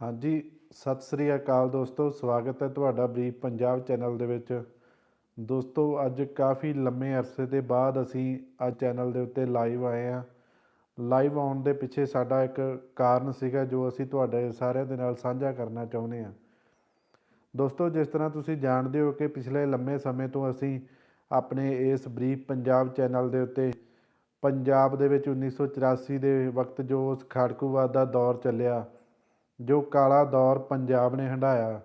ਹਾਂਜੀ, ਸਤਿ ਸ੍ਰੀ ਅਕਾਲ ਦੋਸਤੋ, ਸਵਾਗਤ ਹੈ ਤੁਹਾਡਾ ਬਰੀਫ ਪੰਜਾਬ ਚੈਨਲ ਦੇ ਵਿੱਚ। ਦੋਸਤੋ, ਅੱਜ ਕਾਫੀ ਲੰਮੇ ਅਰਸੇ ਦੇ ਬਾਅਦ ਅਸੀਂ ਅੱਜ ਚੈਨਲ ਦੇ ਉੱਤੇ ਲਾਈਵ ਆਏ ਆ ਲਾਈਵ ਆਉਣ ਦੇ ਪਿੱਛੇ ਸਾਡਾ ਇੱਕ ਕਾਰਨ ਸੀਗਾ ਜੋ ਅਸੀਂ ਤੁਹਾਡੇ ਸਾਰਿਆਂ ਦੇ ਨਾਲ ਸਾਂਝਾ ਕਰਨਾ ਚਾਹੁੰਦੇ ਹਾਂ। ਦੋਸਤੋ, ਜਿਸ ਤਰ੍ਹਾਂ ਤੁਸੀਂ ਜਾਣਦੇ ਹੋ ਕਿ ਪਿਛਲੇ ਲੰਮੇ ਸਮੇਂ ਤੋਂ ਅਸੀਂ ਆਪਣੇ ਇਸ ਬਰੀਫ ਪੰਜਾਬ ਚੈਨਲ ਦੇ ਉੱਤੇ ਪੰਜਾਬ ਦੇ ਵਿੱਚ 1984 ਦੇ ਵਕਤ ਜੋ ਉਸ ਖਾੜਕੂਵਾਦ ਦਾ ਦੌਰ ਚੱਲਿਆ ਜੋ ਕਾਲਾ ਦੌਰ ਪੰਜਾਬ ਨੇ ਹੰਢਾਇਆ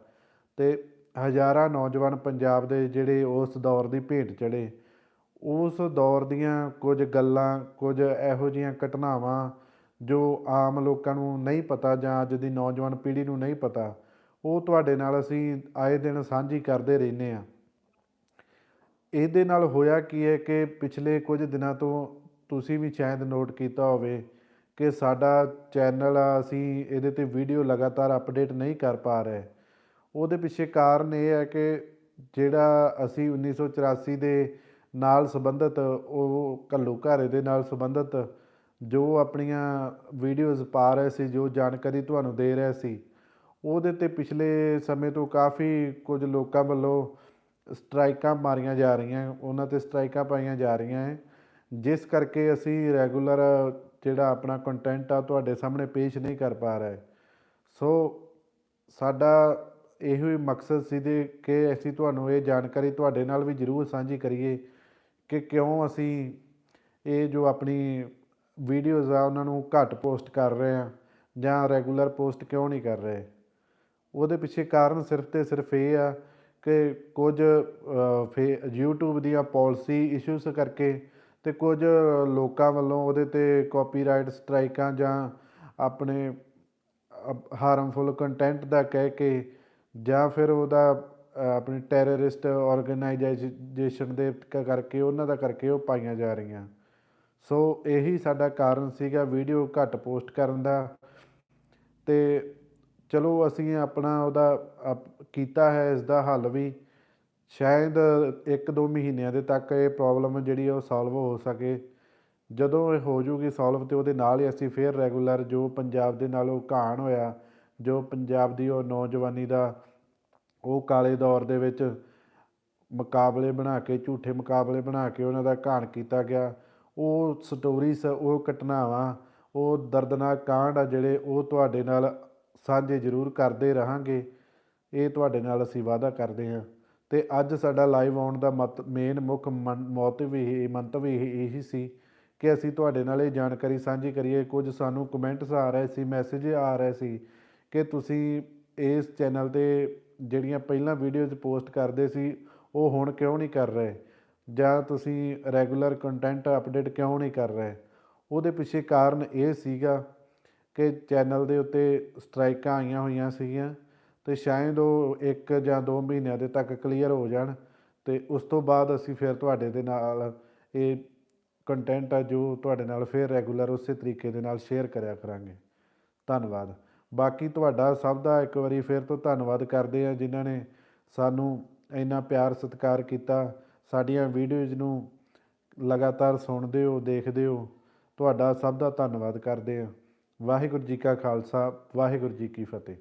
ਤੇ ਹਜ਼ਾਰਾਂ ਨੌਜਵਾਨ ਪੰਜਾਬ ਦੇ ਜਿਹੜੇ ਉਸ ਦੌਰ ਦੀ ਭੇਟ ਚੜੇ ਉਸ ਦੌਰ ਦੀਆਂ ਕੁਝ ਗੱਲਾਂ, ਕੁਝ ਇਹੋ ਜਿਹੀਆਂ ਘਟਨਾਵਾਂ ਜੋ ਆਮ ਲੋਕਾਂ ਨੂੰ ਨਹੀਂ ਪਤਾ ਜਾਂ ਅੱਜ ਦੀ ਨੌਜਵਾਨ ਪੀੜ੍ਹੀ ਨੂੰ ਨਹੀਂ ਪਤਾ, ਉਹ ਤੁਹਾਡੇ ਨਾਲ ਅਸੀਂ ਆਏ ਦਿਨ ਸਾਂਝੀ ਕਰਦੇ ਰਹਿੰਦੇ ਹਾਂ। ਇਹਦੇ ਨਾਲ ਹੋਇਆ ਕੀ ਹੈ ਕਿ ਪਿਛਲੇ ਕੁਝ ਦਿਨਾਂ ਤੋਂ ਤੁਸੀਂ ਵੀ ਸ਼ਾਇਦ ਨੋਟ ਕੀਤਾ ਹੋਵੇ ਕਿ ਸਾਡਾ ਚੈਨਲ ਆ, ਅਸੀਂ ਇਹਦੇ ਤੇ ਵੀਡੀਓ ਲਗਾਤਾਰ ਅਪਡੇਟ ਨਹੀਂ ਕਰ ਪਾ ਰਹੇ। ਉਹਦੇ ਪਿੱਛੇ ਕਾਰਨ ਇਹ ਹੈ ਕਿ ਜਿਹੜਾ ਅਸੀਂ 1984 ਦੇ ਨਾਲ ਸੰਬੰਧਿਤ, ਉਹ ਘੱਲੂ ਘਾਰੇ ਦੇ ਨਾਲ ਸੰਬੰਧਿਤ ਜੋ ਆਪਣੀਆਂ ਵੀਡੀਓਜ਼ ਪਾ ਰਹੇ ਸੀ, ਜੋ ਜਾਣਕਾਰੀ ਤੁਹਾਨੂੰ ਦੇ ਰਹੇ ਸੀ, ਉਹਦੇ ਤੇ ਪਿਛਲੇ ਸਮੇਂ ਤੋਂ ਕਾਫੀ ਕੁਝ ਲੋਕਾਂ ਵੱਲੋਂ ਸਟ੍ਰਾਈਕਾਂ ਮਾਰੀਆਂ ਜਾ ਰਹੀਆਂ, ਉਹਨਾਂ ਤੇ ਸਟ੍ਰਾਈਕਾਂ ਪਾਈਆਂ ਜਾ ਰਹੀਆਂ ਹੈ। ਜਿਸ ਕਰਕੇ ਅਸੀਂ ਰੈਗੂਲਰ ਜਿਹੜਾ ਆਪਣਾ ਕੰਟੈਂਟ ਆ ਤੁਹਾਡੇ ਸਾਹਮਣੇ ਪੇਸ਼ ਨਹੀਂ ਕਰ ਪਾ ਰਿਹਾ ਸੋ ਸਾਡਾ ਇਹੋ ਹੀ ਮਕਸਦ ਸੀ ਦੇ ਕਿ ਅਸੀਂ ਤੁਹਾਨੂੰ ਇਹ ਜਾਣਕਾਰੀ ਤੁਹਾਡੇ ਨਾਲ ਵੀ ਜ਼ਰੂਰ ਸਾਂਝੀ ਕਰੀਏ ਕਿ ਕਿਉਂ ਅਸੀਂ ਇਹ ਜੋ ਆਪਣੀ ਵੀਡੀਓਜ਼ ਆ ਉਹਨਾਂ ਨੂੰ ਘੱਟ ਪੋਸਟ ਕਰ ਰਹੇ ਆ ਜਾਂ ਰੈਗੂਲਰ ਪੋਸਟ ਕਿਉਂ ਨਹੀਂ ਕਰ ਰਹੇ। ਉਹਦੇ ਪਿੱਛੇ ਕਾਰਨ ਸਿਰਫ ਤੇ ਸਿਰਫ ਇਹ ਆ ਕਿ ਕੁਝ ਫੇ, YouTube ਦੀਆਂ ਪਾਲਿਸੀ ਇਸ਼ੂਸ ਕਰਕੇ ਤੇ ਕੁਝ ਲੋਕਾਂ ਵੱਲੋਂ ਉਹਦੇ ਤੇ ਕਾਪੀਰਾਈਟ ਸਟ੍ਰਾਈਕਾਂ ਜਾਂ ਆਪਣੇ ਹਾਰਮਫੁਲ ਕੰਟੈਂਟ ਦਾ ਕਹਿ ਕੇ ਜਾਂ ਫਿਰ ਉਹਦਾ ਅ, ਆਪਣੀ ਟੈਰਰਿਸਟ ਆਰਗੇਨਾਈਜੇਸ਼ਨ ਦੇ ਕ- ਕਰਕੇ ਉਹਨਾਂ ਦਾ ਕਰਕੇ ਉਹ ਪਾਈਆਂ ਜਾ ਰਹੀਆਂ। ਸੋ ਇਹੀ ਸਾਡਾ ਕਾਰਨ ਸੀਗਾ ਵੀਡੀਓ ਘੱਟ ਪੋਸਟ ਕਰਨ ਦਾ। ਤੇ ਚਲੋ ਅਸੀਂ ਆਪਣਾ ਉਹਦਾ ਅਪ- ਕੀਤਾ ਹੈ ਇਸ ਦਾ ਹੱਲ ਵੀ। ਸ਼ਾਇਦ 1-2 ਮਹੀਨਿਆਂ ਦੇ ਤੱਕ ਇਹ ਪ੍ਰੋਬਲਮ ਜਿਹੜੀ ਉਹ ਸੋਲਵ ਹੋ ਸਕੇ। ਜਦੋਂ ਇਹ ਹੋ ਜੂਗੀ ਸੋਲਵ ਤੇ ਉਹਦੇ ਨਾਲ ਹੀ ਅਸੀਂ ਫੇਰ ਰੈਗੂਲਰ ਜੋ ਪੰਜਾਬ ਦੇ ਨਾਲ ਉਹ ਕਹਾਣ ਹੋਇਆ, ਜੋ ਪੰਜਾਬ ਦੀ ਉਹ ਨੌਜਵਾਨੀ ਦਾ, ਉਹ ਕਾਲੇ ਦੌਰ ਦੇ ਵਿੱਚ ਮੁਕਾਬਲੇ ਬਣਾ ਕੇ, ਝੂਠੇ ਮੁਕਾਬਲੇ ਬਣਾ ਕੇ ਉਹਨਾਂ ਦਾ ਘਾਣ ਕੀਤਾ ਗਿਆ। ਉਹ ਸਟੋਰੀਜ਼ ਉਹ ਘਟਨਾਵਾਂ, ਉਹ ਦਰਦਨਾਕ ਕਾਂਡ ਆ ਜਿਹੜੇ ਉਹ ਤੁਹਾਡੇ ਨਾਲ ਸਾਂਝੇ ਜ਼ਰੂਰ ਕਰਦੇ ਰਹਾਂਗੇ। ਇਹ ਤੁਹਾਡੇ ਨਾਲ ਅਸੀਂ ਵਾਅਦਾ ਕਰਦੇ ਹਾਂ। ਤੇ ਅੱਜ ਸਾਡਾ ਲਾਈਵ ਆਉਣ ਦਾ ਮਤ ਮੇਨ ਮੁੱਖ ਮੋਟਿਵ ਇਹ, ਮੰਤਵ ਇਹ, ਇਹੀ ਸੀ ਕਿ ਅਸੀਂ ਤੁਹਾਡੇ ਨਾਲ ਇਹ ਜਾਣਕਾਰੀ ਸਾਂਝੀ ਕਰੀਏ। ਕੁਝ ਸਾਨੂੰ ਕਮੈਂਟਸ ਆ ਰਹੇ ਸੀ ਮੈਸੇਜ ਆ ਰਹੇ ਸੀ ਕਿ ਤੁਸੀਂ ਇਸ ਚੈਨਲ ਤੇ ਜਿਹੜੀਆਂ ਪਹਿਲਾਂ ਵੀਡੀਓਜ਼ ਪੋਸਟ ਕਰਦੇ ਸੀ, ਉਹ ਹੁਣ ਕਿਉਂ ਨਹੀਂ ਕਰ ਰਹੇ? ਜਾਂ ਤੁਸੀਂ ਰੈਗੂਲਰ ਕੰਟੈਂਟ ਅਪਡੇਟ ਕਿਉਂ ਨਹੀਂ ਕਰ ਰਹੇ? ਉਹਦੇ ਪਿੱਛੇ ਕਾਰਨ ਇਹ ਸੀਗਾ ਕਿ ਚੈਨਲ ਦੇ ਉੱਤੇ ਸਟ੍ਰਾਈਕਾਂ ਆਈਆਂ ਹੋਈਆਂ ਸੀਗੀਆਂ। ਤੇ ਸ਼ਾਇਦ ਉਹ ਇੱਕ ਜਾਂ ਦੋ ਮਹੀਨਿਆਂ ਦੇ ਤੱਕ ਕਲੀਅਰ ਹੋ ਜਾਣ ਤੇ ਉਸ ਤੋਂ ਬਾਅਦ ਅਸੀਂ ਫਿਰ ਤੁਹਾਡੇ ਦੇ ਨਾਲ ਇਹ ਕੰਟੈਂਟ ਆ ਜੋ ਤੁਹਾਡੇ ਨਾਲ ਫਿਰ ਰੈਗੂਲਰ ਉਸੇ ਤਰੀਕੇ ਦੇ ਨਾਲ ਸ਼ੇਅਰ ਕਰਿਆ ਕਰਾਂਗੇ। ਧੰਨਵਾਦ। ਬਾਕੀ ਤੁਹਾਡਾ ਸਭ ਦਾ ਇੱਕ ਵਾਰੀ ਫਿਰ ਤੋਂ ਧੰਨਵਾਦ ਕਰਦੇ ਆ ਜਿਨ੍ਹਾਂ ਨੇ ਸਾਨੂੰ ਇੰਨਾ ਪਿਆਰ ਸਤਿਕਾਰ ਕੀਤਾ। ਸਾਡੀਆਂ ਵੀਡੀਓਜ਼ ਨੂੰ ਲਗਾਤਾਰ ਸੁਣਦੇ ਹੋ, ਦੇਖਦੇ ਹੋ, ਤੁਹਾਡਾ ਸਭ ਦਾ ਧੰਨਵਾਦ ਕਰਦੇ ਆ ਵਾਹਿਗੁਰੂ ਜੀ ਕਾ ਖਾਲਸਾ, ਵਾਹਿਗੁਰੂ ਜੀ ਕੀ ਫਤਿਹ।